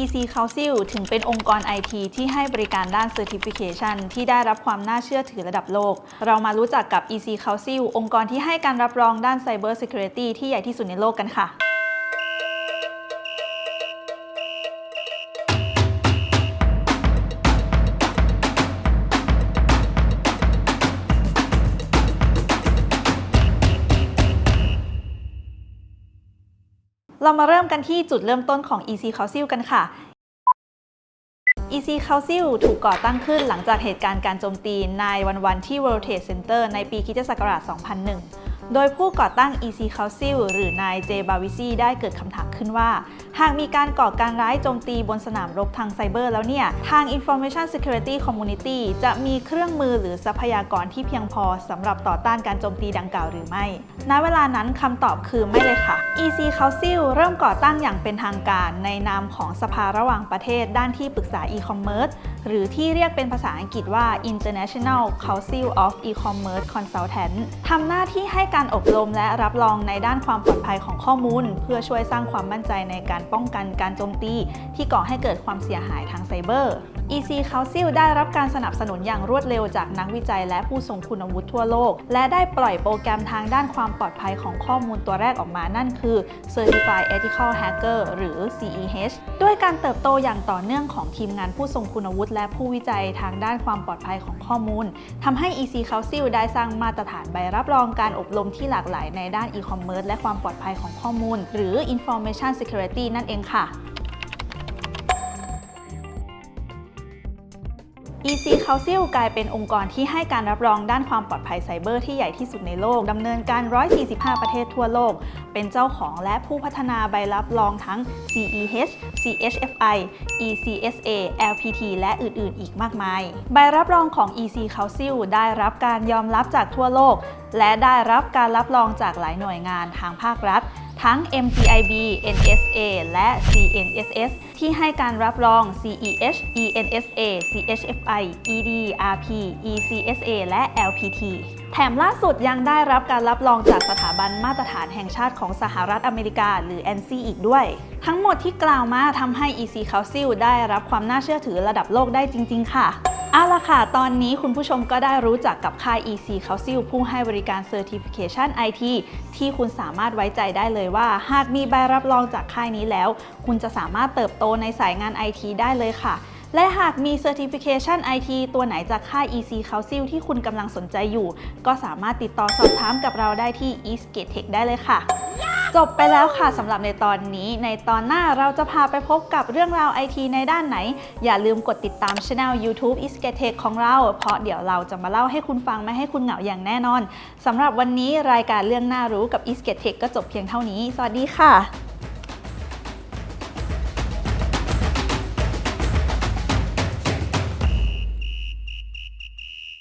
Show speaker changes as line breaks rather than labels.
EC Council ถึงเป็นองค์กร IT ที่ให้บริการด้าน Certification ที่ได้รับความน่าเชื่อถือระดับโลก เรามารู้จักกับ EC Council องค์กรที่ให้การรับรองด้าน Cyber Security ที่ใหญ่ที่สุดในโลกกันค่ะ เรามาเริ่มกันที่จุดเริ่มต้นของ EC Council กันค่ะ EC Council ถูกก่อตั้งขึ้นหลังจากเหตุการณ์การโจมตีในวันวันที่ World Trade Center ในปีคริสตศักราช 2001 โดยผู้ก่อตั้ง EC Council หรือนายเจบาวิซีได้เกิดคำถามขึ้นว่า หากมีการก่อการร้ายโจมตีบนสนามรบทางไซเบอร์แล้วเนี่ย ทาง Information Security Community จะมีเครื่องมือหรือทรัพยากรที่เพียงพอสำหรับต่อต้านการโจมตีดังกล่าวหรือไม่ ณ เวลานั้นคำตอบคือไม่เลยค่ะ EC Council เริ่มก่อตั้งอย่างเป็นทางการในนามของสภาระหว่างประเทศด้านที่ปรึกษา e-commerce หรือที่เรียกเป็นภาษาอังกฤษว่า International Council of E-commerce Consultant ทำหน้าที่ให้การอบรมและรับรองในด้านความปลอดภัยของข้อมูล เพื่อช่วยสร้างความมั่นใจในการป้องกันการโจมตี ที่ก่อให้เกิดความเสียหายทางไซเบอร์ EC Council ได้รับการสนับสนุนอย่างรวดเร็วจากนักวิจัยและผู้ทรงคุณวุฒิทั่วโลก และได้ปล่อยโปรแกรมทางด้านความปลอดภัยของข้อมูลตัวแรกออกมานั่นคือ Certified Ethical Hacker หรือ CEH ด้วยการเติบโตอย่างต่อเนื่องของทีมงานผู้ทรงคุณวุฒิและผู้วิจัยทางด้านความปลอดภัยของข้อมูลทำให้ EC Council ได้สร้างมาตรฐานใบรับรองการอบรมที่หลากหลายในด้าน e-commerce และความปลอดภัยของข้อมูล หรือ Information Security นั่นเองค่ะ EC Council กลายเป็นองค์กรที่ให้การรับรองด้านความปลอดภัยไซเบอร์ที่ใหญ่ที่สุดในโลก ดำเนินการ 145 ประเทศทั่วโลก เป็นเจ้าของและผู้พัฒนาใบรับรองทั้ง CEH CHFI ECSA LPT และอื่น ๆ อีกมากมาย ใบรับรองของ EC Council ได้รับการยอมรับจากทั่วโลก และได้รับการรับรองจากหลายหน่วยงานทางภาครัฐ ทั้ง MGIB, NSA และ CNSS ที่ให้การรับรอง CEH, ENSA, CHFI, EDRP, ECSA และ LPT แถมล่าสุดยังได้รับการรับรองจากสถาบันมาตรฐานแห่งชาติของสหรัฐอเมริกา หรือ ANSI อีกด้วย ทั้งหมดที่กล่าวมาทำให้ EC Council ได้รับความน่าเชื่อถือระดับโลกได้จริง ๆ ค่ะ เอาละค่ะ ตอนนี้คุณผู้ชมก็ได้รู้จักกับค่าย EC Council ผู้ให้บริการ Certification IT ที่คุณสามารถไว้ใจได้เลยว่า หากมีใบรับรองจากค่ายนี้แล้ว คุณจะสามารถเติบโตในสายงาน IT ได้เลยค่ะ และหากมี Certification IT ตัวไหนจากค่าย EC Council ที่คุณกำลังสนใจอยู่ ก็สามารถติดต่อสอบถามกับเราได้ที่ Eastgate Tech ได้เลยค่ะ จบไปแล้วค่ะสำหรับในตอนนี้ ในตอนหน้าเราจะพาไปพบกับเรื่องราวไอทีในด้านไหน อย่าลืมกดติดตามช anel YouTube i s k e t e c h ของเรา เพราะเดี๋ยวเราจะมาเล่าให้คุณฟังไม่ให้คุณเหงาอย่างแน่นอนสำหรับวันนี้รายการเรื่องน่ารู้กับ i s k e t e c h ก็จบเพียงเท่านี้ สวัสดีค่ะ